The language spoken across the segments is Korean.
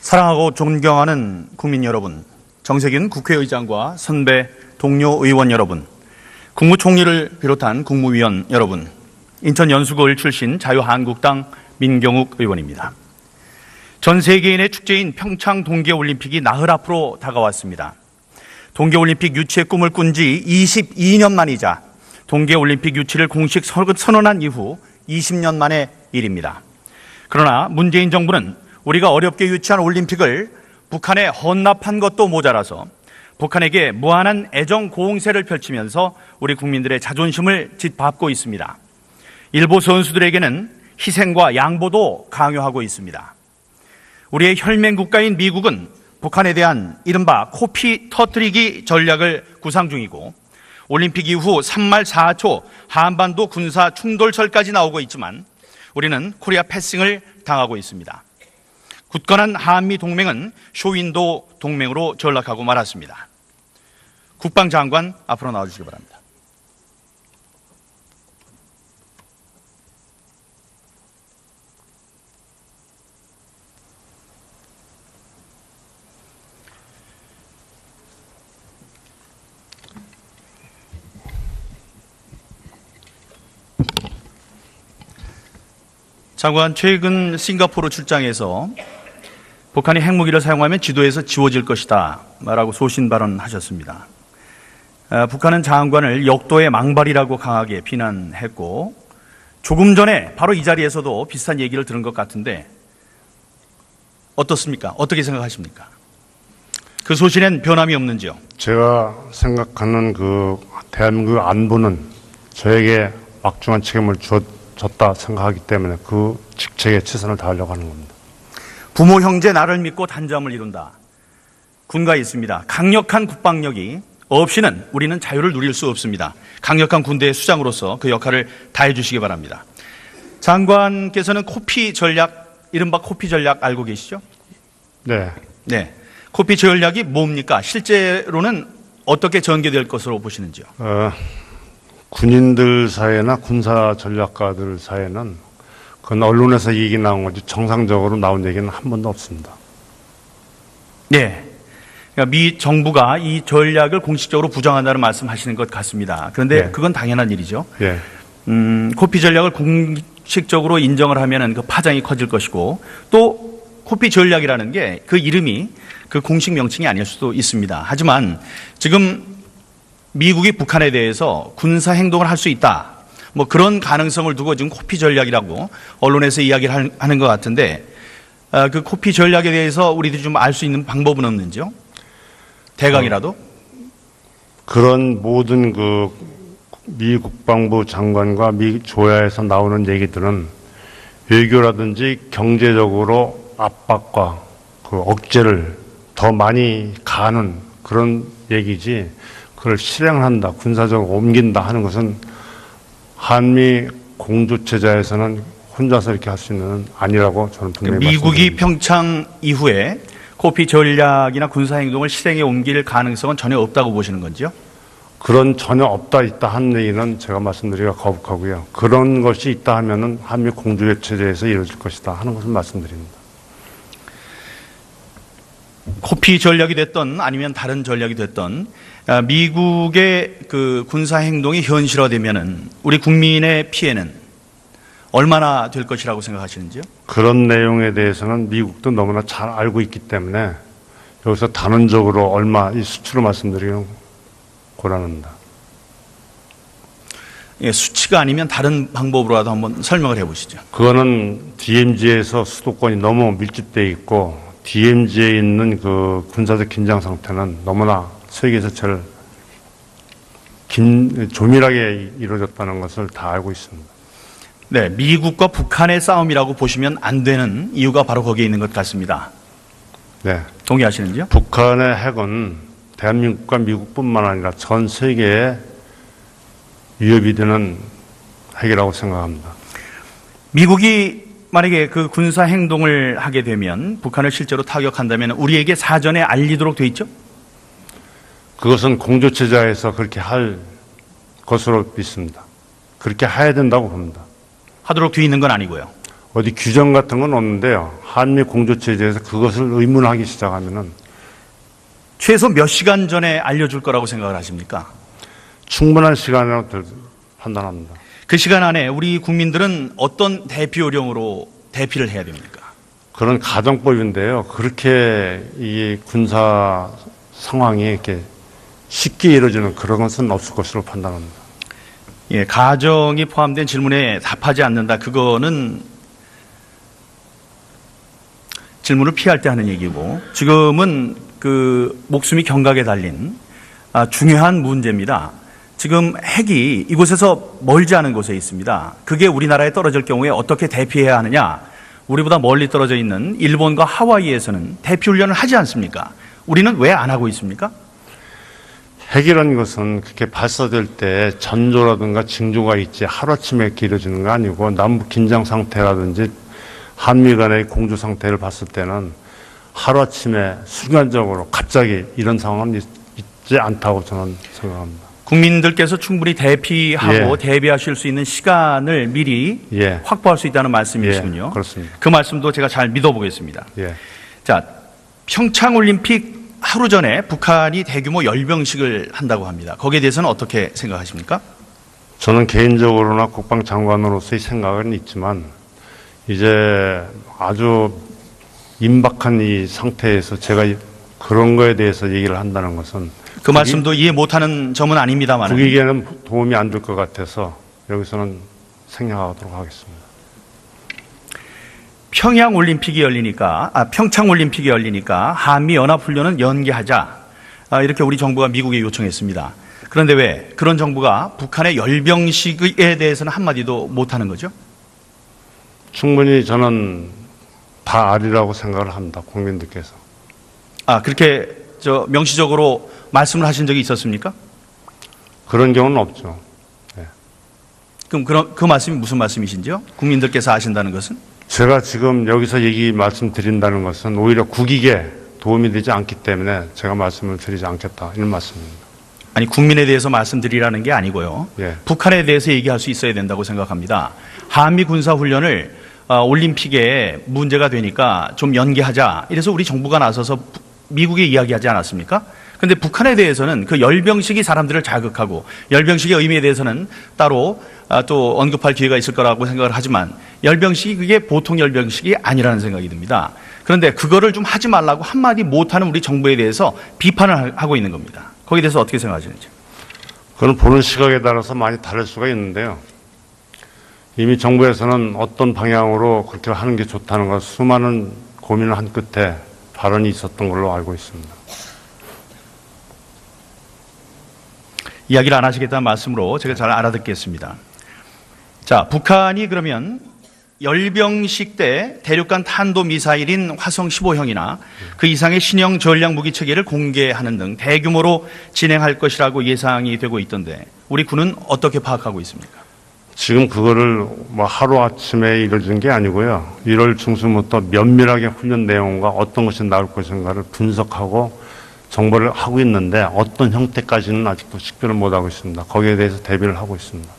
사랑하고 존경하는 국민 여러분, 정세균 국회의장과 선배 동료 의원 여러분, 국무총리를 비롯한 국무위원 여러분, 인천 연수구을 출신 자유한국당 민경욱 의원입니다. 전 세계인의 축제인 평창 동계올림픽이 나흘 앞으로 다가왔습니다. 동계올림픽 유치의 꿈을 꾼 지 22년 만이자 동계올림픽 유치를 공식 선언한 이후 20년 만의 일입니다. 그러나 문재인 정부는 우리가 어렵게 유치한 올림픽을 북한에 헌납한 것도 모자라서 북한에게 무한한 애정 고응세를 펼치면서 우리 국민들의 자존심을 짓밟고 있습니다. 일부 선수들에게는 희생과 양보도 강요하고 있습니다. 우리의 혈맹 국가인 미국은 북한에 대한 이른바 코피 터트리기 전략을 구상 중이고 올림픽 이후 3말 4초 한반도 군사 충돌설까지 나오고 있지만 우리는 코리아 패싱을 당하고 있습니다. 굳건한 한미 동맹은 쇼윈도 동맹으로 전락하고 말았습니다. 국방장관 앞으로 나와주시기 바랍니다. 장관 최근 싱가포르 출장에서 북한이 핵무기를 사용하면 지도에서 지워질 것이다 라고 소신 발언하셨습니다. 아, 북한은 장관을 역도의 망발이라고 강하게 비난했고 조금 전에 바로 이 자리에서도 비슷한 얘기를 들은 것 같은데 어떻습니까? 어떻게 생각하십니까? 그 소신엔 변함이 없는지요? 제가 생각하는 그 대한민국 안보는 저에게 막중한 책임을 주- 줬다 생각하기 때문에 그 직책에 최선을 다하려고 하는 겁니다. 부모 형제 나를 믿고 단잠을 이룬다. 군가 있습니다. 강력한 국방력이 없이는 우리는 자유를 누릴 수 없습니다. 강력한 군대의 수장으로서 그 역할을 다해 주시기 바랍니다. 장관께서는 코피 전략, 이른바 코피 전략 알고 계시죠? 네. 네. 코피 전략이 뭡니까? 실제로는 어떻게 전개될 것으로 보시는지요? 어, 군인들 사이나 군사 전략가들 사이에는 그건 언론에서 얘기 나온 거지 정상적으로 나온 얘기는 한 번도 없습니다. 네. 그러니까 미 정부가 이 전략을 공식적으로 부정한다는 말씀하시는 것 같습니다. 그런데 네. 그건 당연한 일이죠. 예. 음, 코피 전략을 공식적으로 인정을 하면은 그 파장이 커질 것이고 또 코피 전략이라는 게 그 이름이 그 공식 명칭이 아닐 수도 있습니다. 하지만 지금 미국이 북한에 대해서 군사 행동을 할 수 있다. 뭐 그런 가능성을 두고 지금 코피 전략이라고 언론에서 이야기를 할- 하는 것 같은데 아, 그 코피 전략에 대해서 우리들이 좀 알 수 있는 방법은 없는지요? 대강이라도? 그런 모든 그 미 국방부 장관과 미 조야에서 나오는 얘기들은 외교라든지 경제적으로 압박과 그 억제를 더 많이 가는 그런 얘기지 그걸 실행한다 군사적으로 옮긴다 하는 것은 한미 공조체자에서는 혼자서 이렇게 할 수 있는 건 아니라고 저는 분명히 미국이 말씀드립니다. 평창 이후에 코피 전략이나 군사 행동을 실행에 옮길 가능성은 전혀 없다고 보시는 건지요? 그런 전혀 없다 있다 하는 얘기는 제가 말씀드리기가 거북하고요. 그런 것이 있다 하면은 한미 공조의 체제에서 이루어질 것이다 하는 것을 말씀드립니다. 코피 전략이 됐던 아니면 다른 전략이 됐던 아, 미국의 그 군사 행동이 현실화되면은 우리 국민의 피해는 얼마나 될 것이라고 생각하시는지요? 그런 내용에 대해서는 미국도 너무나 잘 알고 있기 때문에 여기서 단언적으로 얼마 이 수치로 말씀드리기는 곤란합니다. 예, 수치가 아니면 다른 방법으로라도 한번 설명을 해보시죠. 그거는 DMZ에서 수도권이 너무 밀집되어 있고 DMZ에 있는 그 군사적 긴장 상태는 너무나 세계에서 제일 긴, 조밀하게 이루어졌다는 것을 다 알고 있습니다. 네, 미국과 북한의 싸움이라고 보시면 안 되는 이유가 바로 거기에 있는 것 같습니다. 네. 동의하시는지요? 북한의 핵은 대한민국과 미국뿐만 아니라 전 세계에 위협이 되는 핵이라고 생각합니다. 미국이 만약에 그 군사 행동을 하게 되면 북한을 실제로 타격한다면 우리에게 사전에 알리도록 돼 있죠? 그것은 공조체자에서 그렇게 할 것으로 믿습니다. 그렇게 해야 된다고 봅니다. 하도록 돼 있는 건 아니고요. 어디 규정 같은 건 없는데요. 한미 공조 체제에서 그것을 의문하기 시작하면은 최소 몇 시간 전에 알려줄 거라고 생각을 하십니까? 충분한 시간이라고 들- 판단합니다. 그 시간 안에 우리 국민들은 어떤 대피 요령으로 대피를 해야 됩니까? 그런 가정법인데요. 그렇게 이 군사 상황이 이렇게 쉽게 이루어지는 그런 것은 없을 것으로 판단합니다. 예, 가정이 포함된 질문에 답하지 않는다. 그거는 질문을 피할 때 하는 얘기고 지금은 그 목숨이 경각에 달린 아, 중요한 문제입니다. 지금 핵이 이곳에서 멀지 않은 곳에 있습니다. 그게 우리나라에 떨어질 경우에 어떻게 대피해야 하느냐? 우리보다 멀리 떨어져 있는 일본과 하와이에서는 대피 훈련을 하지 않습니까? 우리는 왜 안 하고 있습니까? 핵이라는 것은 그렇게 발사될 때 전조라든가 징조가 있지 하루아침에 이루어지는 거 아니고 남북 긴장 상태라든지 한미 간의 공조 상태를 봤을 때는 하루아침에 순간적으로 갑자기 이런 상황은 있- 있지 않다고 저는 생각합니다. 국민들께서 충분히 대피하고 예. 대비하실 수 있는 시간을 미리 예. 확보할 수 있다는 예, 말씀이시군요. 그렇습니다. 그 말씀도 제가 잘 믿어보겠습니다. 예. 자, 평창 올림픽 하루 전에 북한이 대규모 열병식을 한다고 합니다. 거기에 대해서는 어떻게 생각하십니까? 저는 개인적으로나 국방장관으로서의 생각은 있지만 이제 아주 임박한 이 상태에서 제가 그런 거에 대해서 얘기를 한다는 것은 그 말씀도 이해 못하는 점은 아닙니다만 국익에는 도움이 안 될 것 같아서 여기서는 생략하도록 하겠습니다. 평양 올림픽이 열리니까 아, 평창 올림픽이 열리니까 한미 연합 훈련은 연기하자 아, 이렇게 우리 정부가 미국에 요청했습니다. 그런데 왜 그런 정부가 북한의 열병식에 대해서는 한 마디도 못하는 거죠? 충분히 저는 다 아리라고 생각을 합니다. 국민들께서. 아 그렇게 저 명시적으로 말씀을 하신 적이 있었습니까? 그런 경우는 없죠. 그럼 그런 그 말씀이 무슨 말씀이신지요? 국민들께서 아신다는 것은 제가 지금 여기서 얘기 말씀드린다는 것은 오히려 국익에 도움이 되지 않기 때문에 제가 말씀을 드리지 않겠다 이런 말씀입니다. 아니 국민에 대해서 말씀드리라는 게 아니고요. 예. 북한에 대해서 얘기할 수 있어야 된다고 생각합니다. 한미 군사 훈련을 어, 올림픽에 문제가 되니까 좀 연기하자. 이래서 우리 정부가 나서서 부- 미국에 이야기하지 않았습니까? 근데 북한에 대해서는 그 열병식이 사람들을 자극하고 열병식의 의미에 대해서는 따로 아, 또 언급할 기회가 있을 거라고 생각을 하지만 열병식이 그게 보통 열병식이 아니라는 생각이 듭니다. 그런데 그거를 좀 하지 말라고 한마디 못하는 우리 정부에 대해서 비판을 하- 하고 있는 겁니다. 거기에 대해서 어떻게 생각하시는지. 그건 보는 시각에 따라서 많이 다를 수가 있는데요. 이미 정부에서는 어떤 방향으로 그렇게 하는 게 좋다는 걸 수많은 고민을 한 끝에 발언이 있었던 걸로 알고 있습니다. 이야기를 안 하시겠다는 말씀으로 제가 잘 알아듣겠습니다. 자, 북한이 그러면 열병식 때 대륙간 탄도 미사일인 화성 15형이나 그 이상의 신형 전략 무기 체계를 공개하는 등 대규모로 진행할 것이라고 예상이 되고 있던데 우리 군은 어떻게 파악하고 있습니까? 지금 그거를 뭐 하루 아침에 이루어진 게 아니고요. 1월 중순부터 면밀하게 훈련 내용과 어떤 것이 나올 것인가를 분석하고 정보를 하고 있는데 어떤 형태까지는 아직도 식별을 못 하고 있습니다. 거기에 대해서 대비를 하고 있습니다.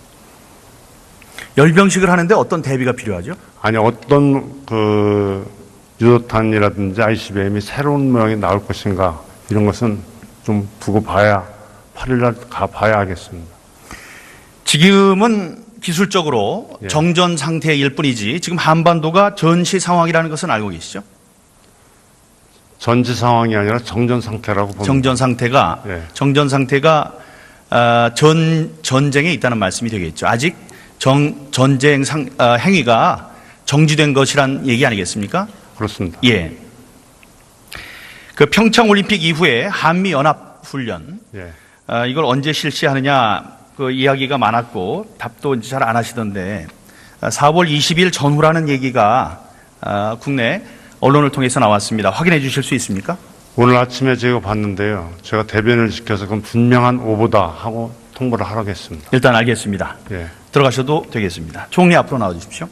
열병식을 하는데 어떤 대비가 필요하죠? 아니 어떤 그 유도탄이라든지 ICBM이 새로운 모양이 나올 것인가 이런 것은 좀 두고 봐야 8일날 가 봐야 알겠습니다. 지금은 기술적으로 예. 정전 상태일 뿐이지 지금 한반도가 전시 상황이라는 것은 알고 계시죠? 전지 상황이 아니라 정전 상태라고 봅니다. 정전 상태가 예. 정전 상태가 아, 전 전쟁에 있다는 말씀이 되겠죠. 아직 정 전쟁 상 아, 행위가 정지된 것이란 얘기 아니겠습니까? 그렇습니다. 예. 그 평창 올림픽 이후에 한미 연합 훈련 예. 아, 이걸 언제 실시하느냐 그 이야기가 많았고 답도 이제 잘 안 하시던데 아, 4월 20일 전후라는 얘기가 아, 국내 언론을 통해서 나왔습니다. 확인해 주실 수 있습니까? 오늘 아침에 제가 봤는데요. 제가 대변을 시켜서 그건 분명한 오보다 하고 통보를 하라겠습니다. 일단 알겠습니다. 예. 들어가셔도 되겠습니다. 총리 앞으로 나와 주십시오.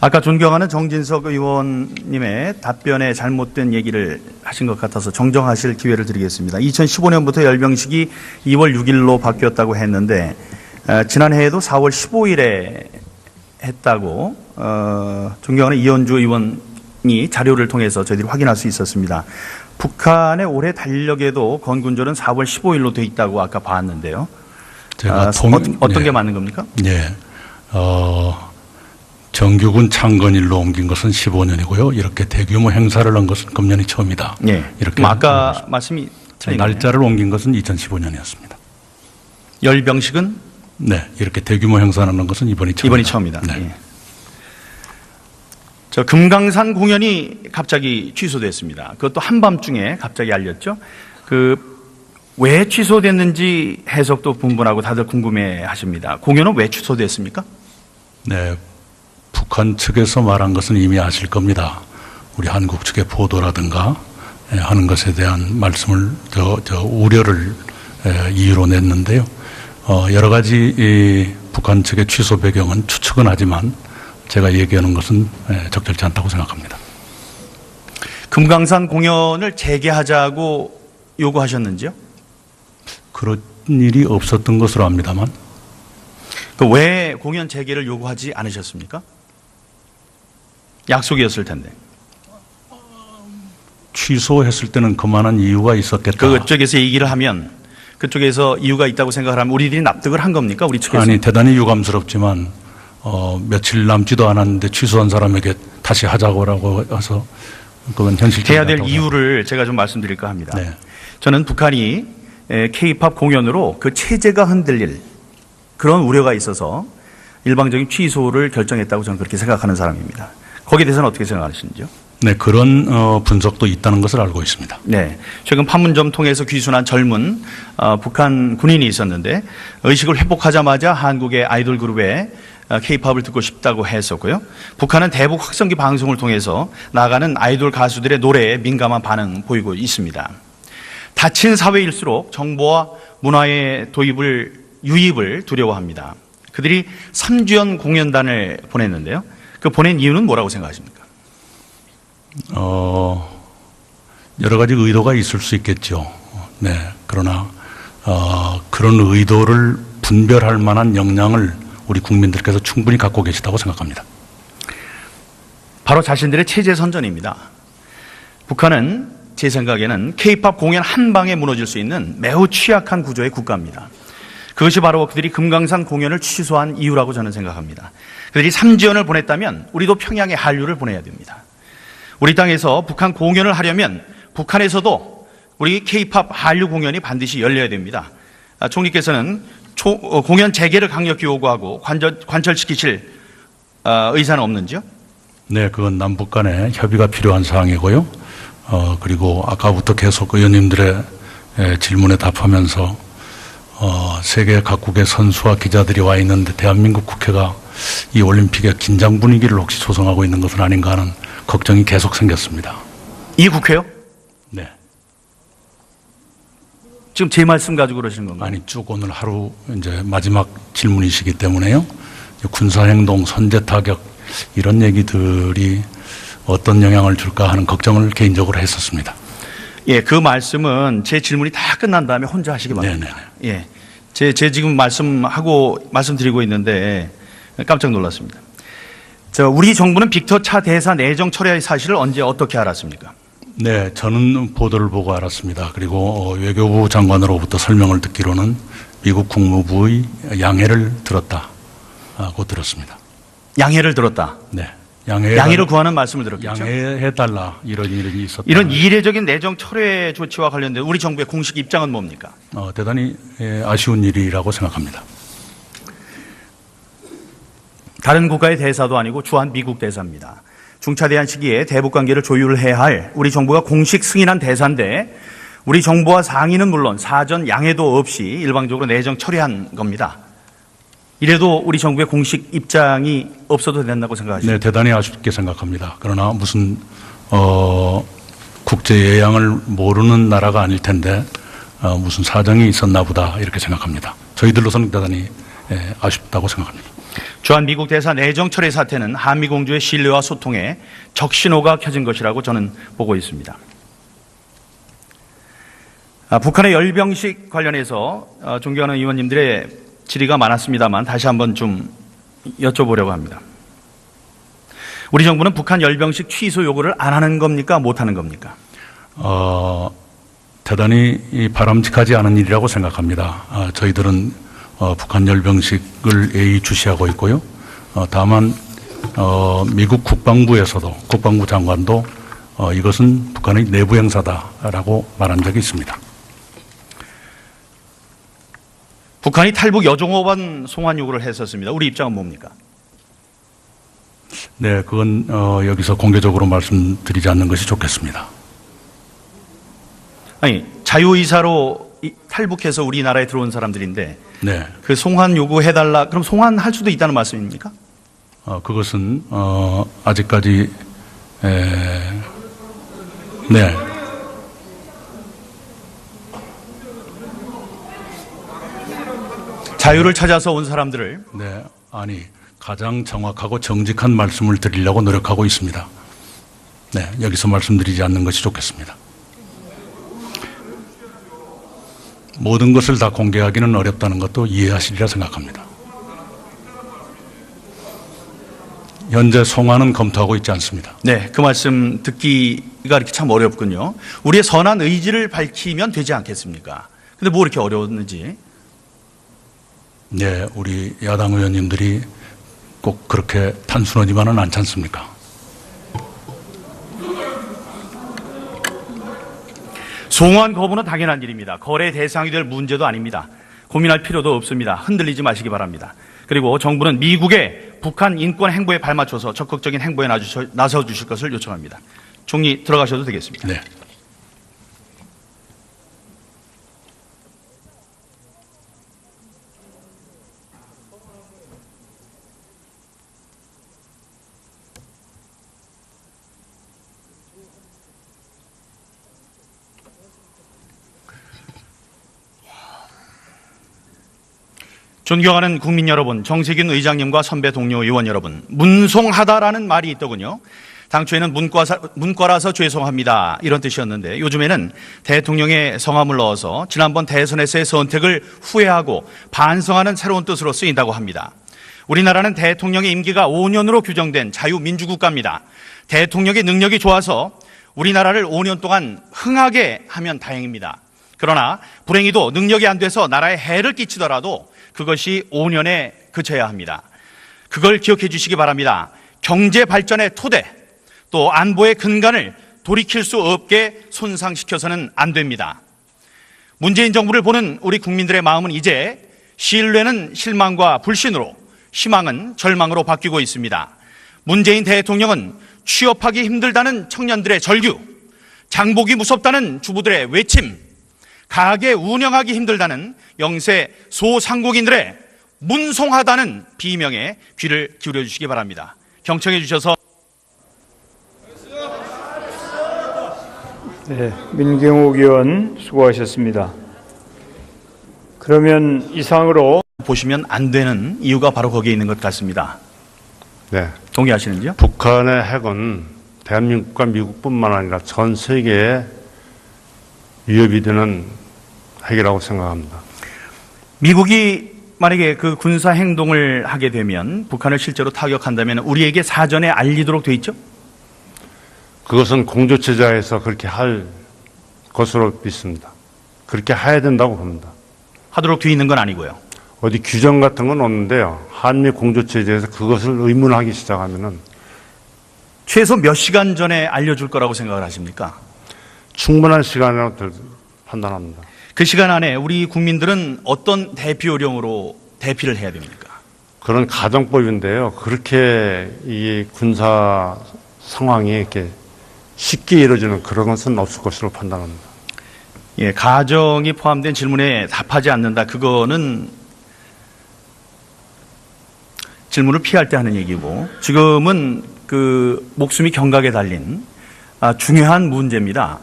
아까 존경하는 정진석 의원님의 답변에 잘못된 얘기를 하신 것 같아서 정정하실 기회를 드리겠습니다. 2015년부터 열병식이 2월 6일로 바뀌었다고 했는데 어, 지난해에도 4월 15일에 했다고 어, 존경하는 이현주 의원이 자료를 통해서 저희들이 확인할 수 있었습니다. 북한의 올해 달력에도 건군절은 4월 15일로 돼 있다고 아까 봤는데요. 제가 아, 통- 어떤, 어떤 예, 게 맞는 겁니까? 예. 어, 정규군 창건일로 옮긴 것은 15년이고요. 이렇게 대규모 행사를 한 것은 금년이 처음이다. 예. 이렇게 그럼 아까 말씀이. 날짜를 옮긴 것은 2015년이었습니다. 열병식은 네, 이렇게 대규모 행사를 한 것은 이번이 처음이다. 이번이 처음이다. 네. 예. 저 금강산 공연이 갑자기 취소됐습니다. 그것도 한밤중에 갑자기 알렸죠. 그 왜 취소됐는지 해석도 분분하고 다들 궁금해 하십니다. 공연은 왜 취소됐습니까? 네, 북한 측에서 말한 것은 이미 아실 겁니다. 우리 한국 측의 보도라든가 예, 하는 것에 대한 말씀을 저, 저 우려를 예, 이유로 냈는데요. 어, 여러 가지 이 북한 측의 취소 배경은 추측은 하지만 제가 얘기하는 것은 예, 적절치 않다고 생각합니다. 금강산 공연을 재개하자고 요구하셨는지요? 그런 일이 없었던 것으로 압니다만 그왜 공연 재개를 요구하지 않으셨습니까? 약속이었을 텐데. 취소했을 때는 그만한 이유가 있었겠다. 그쪽에서 얘기를 하면 그쪽에서 이유가 있다고 생각을 하면 우리들이 납득을 한 겁니까? 우리 측에서? 아니 대단히 유감스럽지만 어, 며칠 남지도 않았는데 취소한 사람에게 다시 하자고라고 해서 그건 현실적이지 해야 될 이유를 제가 좀 말씀드릴까 합니다. 네. 저는 북한이 K-팝 공연으로 그 체제가 흔들릴 그런 우려가 있어서 일방적인 취소를 결정했다고 저는 그렇게 생각하는 사람입니다. 거기에 대해서는 어떻게 생각하시는지요? 네, 그런 어, 분석도 있다는 것을 알고 있습니다. 네. 최근 판문점 통해서 귀순한 젊은 어, 북한 군인이 있었는데 의식을 회복하자마자 한국의 아이돌 그룹의 K-팝을 듣고 싶다고 했었고요. 북한은 대북 확성기 방송을 통해서 나가는 아이돌 가수들의 노래에 민감한 반응 보이고 있습니다. 닫힌 사회일수록 정보와 문화의 도입을 유입을 두려워합니다. 그들이 3주연 공연단을 보냈는데요. 그 보낸 이유는 뭐라고 생각하십니까? 어, 여러 가지 의도가 있을 수 있겠죠. 네, 그러나 어, 그런 의도를 분별할 만한 역량을 우리 국민들께서 충분히 갖고 계시다고 생각합니다. 바로 자신들의 체제 선전입니다. 북한은 제 생각에는 케이팝 공연 한 방에 무너질 수 있는 매우 취약한 구조의 국가입니다. 그것이 바로 그들이 금강산 공연을 취소한 이유라고 저는 생각합니다. 그들이 삼지연을 보냈다면 우리도 평양에 한류를 보내야 됩니다. 우리 땅에서 북한 공연을 하려면 북한에서도 우리 케이팝 한류 공연이 반드시 열려야 됩니다. 아, 총리께서는 초- 어, 공연 재개를 강력히 요구하고 관절, 관철시키실 어, 의사는 없는지요? 네, 그건 남북 간의 협의가 필요한 사항이고요. 어, 그리고 아까부터 계속 의원님들의 에, 질문에 답하면서 어, 세계 각국의 선수와 기자들이 와 있는데 대한민국 국회가 이 올림픽의 긴장 분위기를 혹시 조성하고 있는 것은 아닌가 하는 걱정이 계속 생겼습니다. 이 국회요? 네. 지금 제 말씀 가지고 그러시는 건가요? 아니 쭉 오늘 하루 이제 마지막 질문이시기 때문에요. 이제 군사 행동, 선제 타격 이런 얘기들이 어떤 영향을 줄까 하는 걱정을 개인적으로 했었습니다. 예, 그 말씀은 제 질문이 다 끝난 다음에 혼자 하시기 바랍니다. 네네. 예. 제, 제 지금 말씀하고, 말씀드리고 있는데 깜짝 놀랐습니다. 저, 우리 정부는 빅터 차 대사 내정 철회의 사실을 언제 어떻게 알았습니까? 네, 저는 보도를 보고 알았습니다. 그리고 어, 외교부 장관으로부터 설명을 듣기로는 미국 국무부의 양해를 들었다고 들었습니다. 양해를 들었다. 네, 양해 양해를 구하는 말씀을 들었겠죠? 양해해 달라 이런 일이 있었다. 이런 이례적인 내정 철회 조치와 관련된 우리 정부의 공식 입장은 뭡니까? 어, 대단히 예, 아쉬운 일이라고 생각합니다. 다른 국가의 대사도 아니고 주한 미국 대사입니다. 중차대한 시기에 대북 관계를 조율해야 할 우리 정부가 공식 승인한 대사인데 우리 정부와 상의는 물론 사전 양해도 없이 일방적으로 내정 처리한 겁니다. 이래도 우리 정부의 공식 입장이 없어도 된다고 생각하십니까? 네, 대단히 아쉽게 생각합니다. 그러나 무슨 어, 국제 예양을 모르는 나라가 아닐 텐데 어, 무슨 사정이 있었나 보다 이렇게 생각합니다. 저희들로서는 대단히 예, 아쉽다고 생각합니다. 주한 미국 대사 내정 철회 사태는 한미 공조의 신뢰와 소통에 적신호가 켜진 것이라고 저는 보고 있습니다. 아, 북한의 열병식 관련해서 어, 존경하는 의원님들의 질의가 많았습니다만 다시 한번 좀 여쭤보려고 합니다. 우리 정부는 북한 열병식 취소 요구를 안 하는 겁니까? 못 하는 겁니까? 어, 대단히 이 바람직하지 않은 일이라고 생각합니다. 아, 저희들은 어, 북한 열병식을 예의주시하고 있고요. 어, 다만 어, 미국 국방부에서도 국방부 장관도 어, 이것은 북한의 내부 행사다라고 말한 적이 있습니다. 북한이 탈북 여종업원 송환 요구를 했었습니다. 우리 입장은 뭡니까? 네, 그건 어, 여기서 공개적으로 말씀드리지 않는 것이 좋겠습니다. 아니 자유의사로 이- 탈북해서 우리나라에 들어온 사람들인데 네, 그 송환 요구해달라 그럼 송환할 수도 있다는 말씀입니까? 어, 그것은 어, 아직까지 에, 네. 자유를 찾아서 온 사람들을 네, 아니 가장 정확하고 정직한 말씀을 드리려고 노력하고 있습니다. 네, 여기서 말씀드리지 않는 것이 좋겠습니다. 모든 것을 다 공개하기는 어렵다는 것도 이해하시리라 생각합니다. 현재 송환은 검토하고 있지 않습니다. 네, 그 말씀 듣기가 이렇게 참 어렵군요. 우리의 선한 의지를 밝히면 되지 않겠습니까? 근데 뭐 이렇게 어려웠는지. 네, 우리 야당 의원님들이 꼭 그렇게 단순하지만은 않지 않습니까? 송환 거부는 당연한 일입니다. 거래 대상이 될 문제도 아닙니다. 고민할 필요도 없습니다. 흔들리지 마시기 바랍니다. 그리고 정부는 미국의 북한 인권 행보에 발맞춰서 적극적인 행보에 나서 주실 것을 요청합니다. 총리 들어가셔도 되겠습니다. 네. 존경하는 국민 여러분, 정세균 의장님과 선배 동료 의원 여러분, 문송하다라는 말이 있더군요. 당초에는 문과사, 문과라서 죄송합니다. 이런 뜻이었는데 요즘에는 대통령의 성함을 넣어서 지난번 대선에서의 선택을 후회하고 반성하는 새로운 뜻으로 쓰인다고 합니다. 우리나라는 대통령의 임기가 5년으로 규정된 자유민주국가입니다. 대통령의 능력이 좋아서 우리나라를 5년 동안 흥하게 하면 다행입니다. 그러나 불행히도 능력이 안 돼서 나라에 해를 끼치더라도 그것이 5년에 그쳐야 합니다. 그걸 기억해 주시기 바랍니다. 경제 발전의 토대, 또 안보의 근간을 돌이킬 수 없게 손상시켜서는 안 됩니다. 문재인 정부를 보는 우리 국민들의 마음은 이제 신뢰는 실망과 불신으로, 희망은 절망으로 바뀌고 있습니다. 문재인 대통령은 취업하기 힘들다는 청년들의 절규, 장보기 무섭다는 주부들의 외침, 가게 운영하기 힘들다는 영세 소상공인들의 문송하다는 비명에 귀를 기울여 주시기 바랍니다. 경청해 주셔서 네, 민경욱 의원 수고하셨습니다. 그러면 이상으로 보시면 안 되는 이유가 바로 거기에 있는 것 같습니다. 네. 동의하시는지요? 북한의 핵은 대한민국과 미국뿐만 아니라 전 세계에 위협이 되는 핵이라고 생각합니다. 미국이 만약에 그 군사 행동을 하게 되면 북한을 실제로 타격한다면 우리에게 사전에 알리도록 돼 있죠? 그것은 공조체제에서 그렇게 할 것으로 믿습니다. 그렇게 해야 된다고 봅니다. 하도록 돼 있는 건 아니고요. 어디 규정 같은 건 없는데요. 한미 공조체제에서 그것을 의문하기 시작하면은 최소 몇 시간 전에 알려줄 거라고 생각을 하십니까? 충분한 시간이라고 들- 판단합니다. 그 시간 안에 우리 국민들은 어떤 대피 요령으로 대피를 해야 됩니까? 그런 가정법인데요. 그렇게 이 군사 상황이 이렇게 쉽게 이루어지는 그런 것은 없을 것으로 판단합니다. 예, 가정이 포함된 질문에 답하지 않는다. 그거는 질문을 피할 때 하는 얘기고 지금은 그 목숨이 경각에 달린 아, 중요한 문제입니다.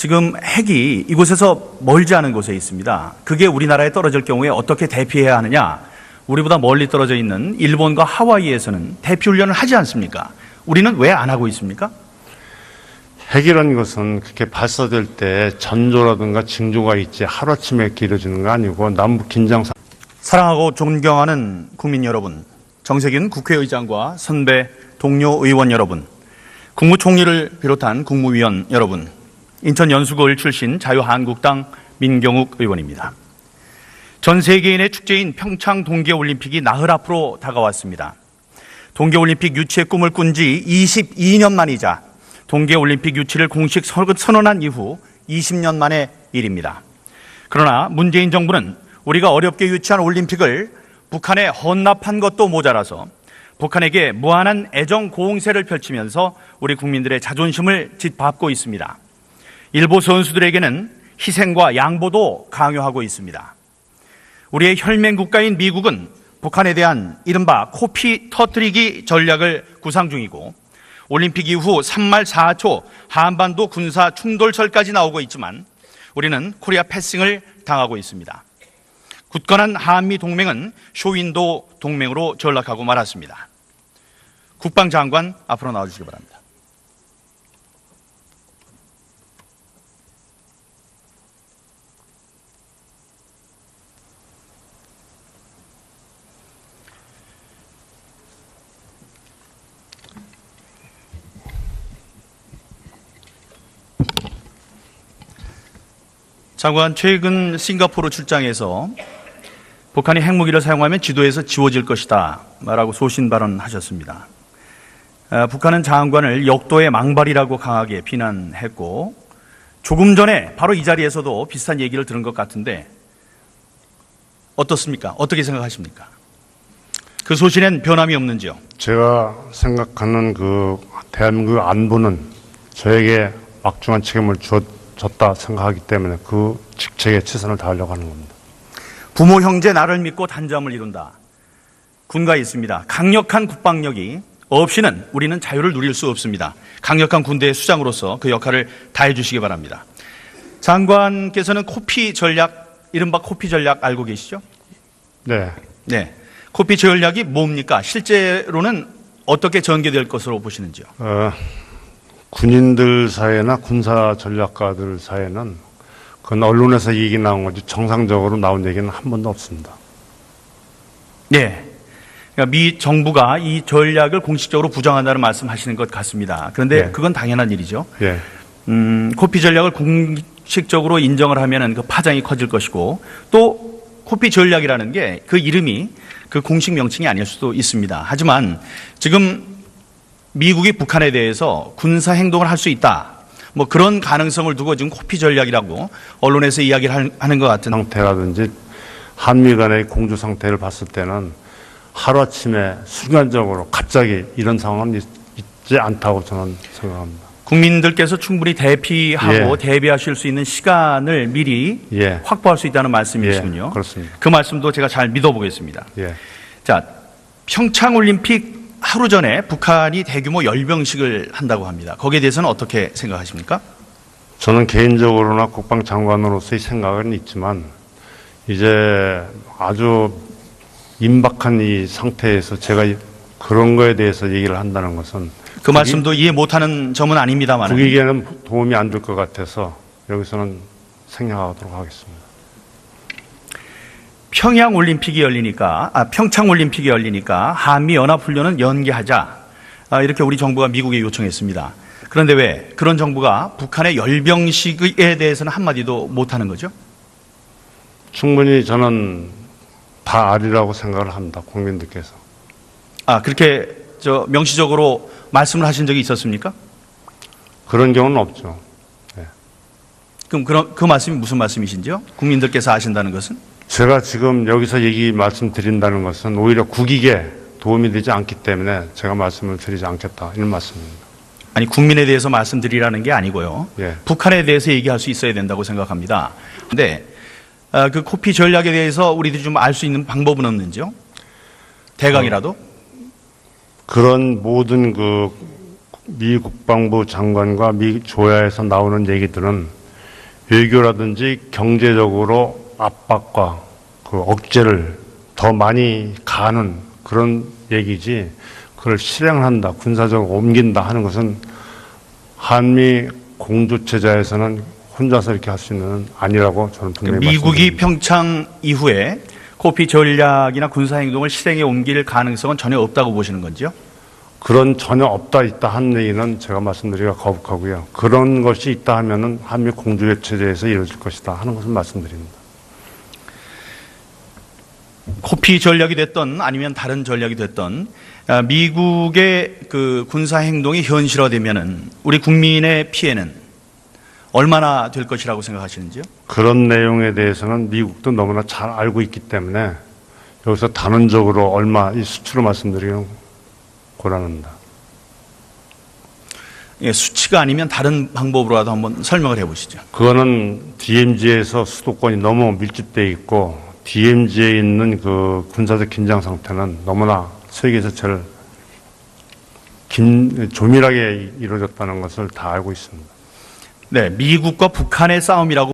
지금 핵이 이곳에서 멀지 않은 곳에 있습니다. 그게 우리나라에 떨어질 경우에 어떻게 대피해야 하느냐? 우리보다 멀리 떨어져 있는 일본과 하와이에서는 대피 훈련을 하지 않습니까? 우리는 왜 안 하고 있습니까? 핵이라는 것은 그렇게 발사될 때 전조라든가 징조가 있지 하루아침에 길어지는 거 아니고 남북 긴장 상 사랑하고 존경하는 국민 여러분, 정세균 국회의장과 선배 동료 의원 여러분, 국무총리를 비롯한 국무위원 여러분, 인천 연수구을 출신 자유한국당 민경욱 의원입니다. 전 세계인의 축제인 평창 동계올림픽이 나흘 앞으로 다가왔습니다. 동계올림픽 유치의 꿈을 꾼 지 22년 만이자 동계올림픽 유치를 공식 선언한 이후 20년 만의 일입니다. 그러나 문재인 정부는 우리가 어렵게 유치한 올림픽을 북한에 헌납한 것도 모자라서 북한에게 무한한 애정 고응세를 펼치면서 우리 국민들의 자존심을 짓밟고 있습니다. 일부 선수들에게는 희생과 양보도 강요하고 있습니다. 우리의 혈맹 국가인 미국은 북한에 대한 이른바 코피 터뜨리기 전략을 구상 중이고 올림픽 이후 3말 4초 한반도 군사 충돌설까지 나오고 있지만 우리는 코리아 패싱을 당하고 있습니다. 굳건한 한미 동맹은 쇼윈도 동맹으로 전락하고 말았습니다. 국방장관 앞으로 나와주시기 바랍니다. 장관 최근 싱가포르 출장에서 북한이 핵무기를 사용하면 지도에서 지워질 것이다 라고 소신 발언하셨습니다. 아, 북한은 장관을 역도의 망발이라고 강하게 비난했고 조금 전에 바로 이 자리에서도 비슷한 얘기를 들은 것 같은데 어떻습니까? 어떻게 생각하십니까? 그 소신엔 변함이 없는지요? 제가 생각하는 그 대한민국 안보는 저에게 막중한 책임을 줬, 줬다 생각하기 때문에 그 직책에 최선을 다하려고 하는 겁니다. 부모 형제 나를 믿고 단잠을 이룬다. 군가 있습니다. 강력한 국방력이 없이는 우리는 자유를 누릴 수 없습니다. 강력한 군대의 수장으로서 그 역할을 다해 주시기 바랍니다. 장관께서는 코피 전략, 이른바 코피 전략 알고 계시죠? 네. 네. 코피 전략이 뭡니까? 실제로는 어떻게 전개될 것으로 보시는지요? 어, 군인들 사이나 군사 전략가들 사이에는 그건 언론에서 얘기 나온 거지 정상적으로 나온 얘기는 한 번도 없습니다. 네. 그러니까 미 정부가 이 전략을 공식적으로 부정한다는 말씀하시는 것 같습니다. 그런데 네. 그건 당연한 일이죠. 예. 음, 코피 전략을 공식적으로 인정을 하면은 그 파장이 커질 것이고 또 코피 전략이라는 게 그 이름이 그 공식 명칭이 아닐 수도 있습니다. 하지만 지금 미국이 북한에 대해서 군사 행동을 할 수 있다. 뭐 그런 가능성을 두고 지금 코피 전략이라고 언론에서 이야기를 할- 하는 것 같은 상태라든지 한미 간의 공조 상태를 봤을 때는 하루아침에 순간적으로 갑자기 이런 상황은 있- 있지 않다고 저는 생각합니다. 국민들께서 충분히 대피하고 예. 대비하실 수 있는 시간을 미리 예. 확보할 수 있다는 말씀이시군요. 예, 그렇습니다. 그 말씀도 제가 잘 믿어보겠습니다. 예. 자, 평창 올림픽 하루 전에 북한이 대규모 열병식을 한다고 합니다. 거기에 대해서는 어떻게 생각하십니까? 저는 개인적으로나 국방장관으로서의 생각은 있지만 이제 아주 임박한 이 상태에서 제가 그런 거에 대해서 얘기를 한다는 것은 그 말씀도 이해 못하는 점은 아닙니다만. 국익에는 도움이 안 될 것 같아서 여기서는 생략하도록 하겠습니다. 평양 올림픽이 열리니까, 아, 평창 올림픽이 열리니까 한미 연합 훈련은 연기하자. 아, 이렇게 우리 정부가 미국에 요청했습니다. 그런데 왜 그런 정부가 북한의 열병식에 대해서는 한마디도 못하는 거죠? 충분히 저는 다 아리라고 생각을 합니다. 국민들께서. 아, 그렇게 저 명시적으로 말씀을 하신 적이 있었습니까? 그런 경우는 없죠. 그럼 그런 그 말씀이 무슨 말씀이신지요? 국민들께서 아신다는 것은? 제가 지금 여기서 얘기 말씀드린다는 것은 오히려 국익에 도움이 되지 않기 때문에 제가 말씀을 드리지 않겠다 이런 말씀입니다. 아니 국민에 대해서 말씀드리라는 게 아니고요. 예. 북한에 대해서 얘기할 수 있어야 된다고 생각합니다. 근데 아, 그 코피 전략에 대해서 우리들이 좀 알 수 있는 방법은 없는지요? 대강이라도? 그런 모든 그 미 국방부 장관과 미 조야에서 나오는 얘기들은 외교라든지 경제적으로 압박과 그 억제를 더 많이 가는 그런 얘기지 그걸 실행한다, 군사적으로 옮긴다 하는 것은 한미 공조체제에서는 혼자서 이렇게 할 수 있는 건 아니라고 저는 그 분명히 미국이 말씀드립니다. 평창 이후에 코피 전략이나 군사 행동을 실행에 옮길 가능성은 전혀 없다고 보시는 건지요? 그런 전혀 없다 있다 한 얘기는 제가 말씀드리기가 거북하고요. 그런 것이 있다 하면은 한미 공조체제에서 이루어질 것이다 하는 것을 말씀드립니다. 코피 전략이 됐던 아니면 다른 전략이 됐던 아, 미국의 그 군사 행동이 현실화되면은 우리 국민의 피해는 얼마나 될 것이라고 생각하시는지요? 그런 내용에 대해서는 미국도 너무나 잘 알고 있기 때문에 여기서 단언적으로 얼마 이 수치로 말씀드리기는 곤란합니다. 예, 수치가 아니면 다른 방법으로라도 한번 설명을 해보시죠. 그거는 DMZ에서 수도권이 너무 밀집되어 있고 DMZ에 있는 그 군사적 긴장 상태는 너무나 세계에서 제일 긴, 조밀하게 이루어졌다는 것을 다 알고 있습니다. 네, 미국과 북한의 싸움이라고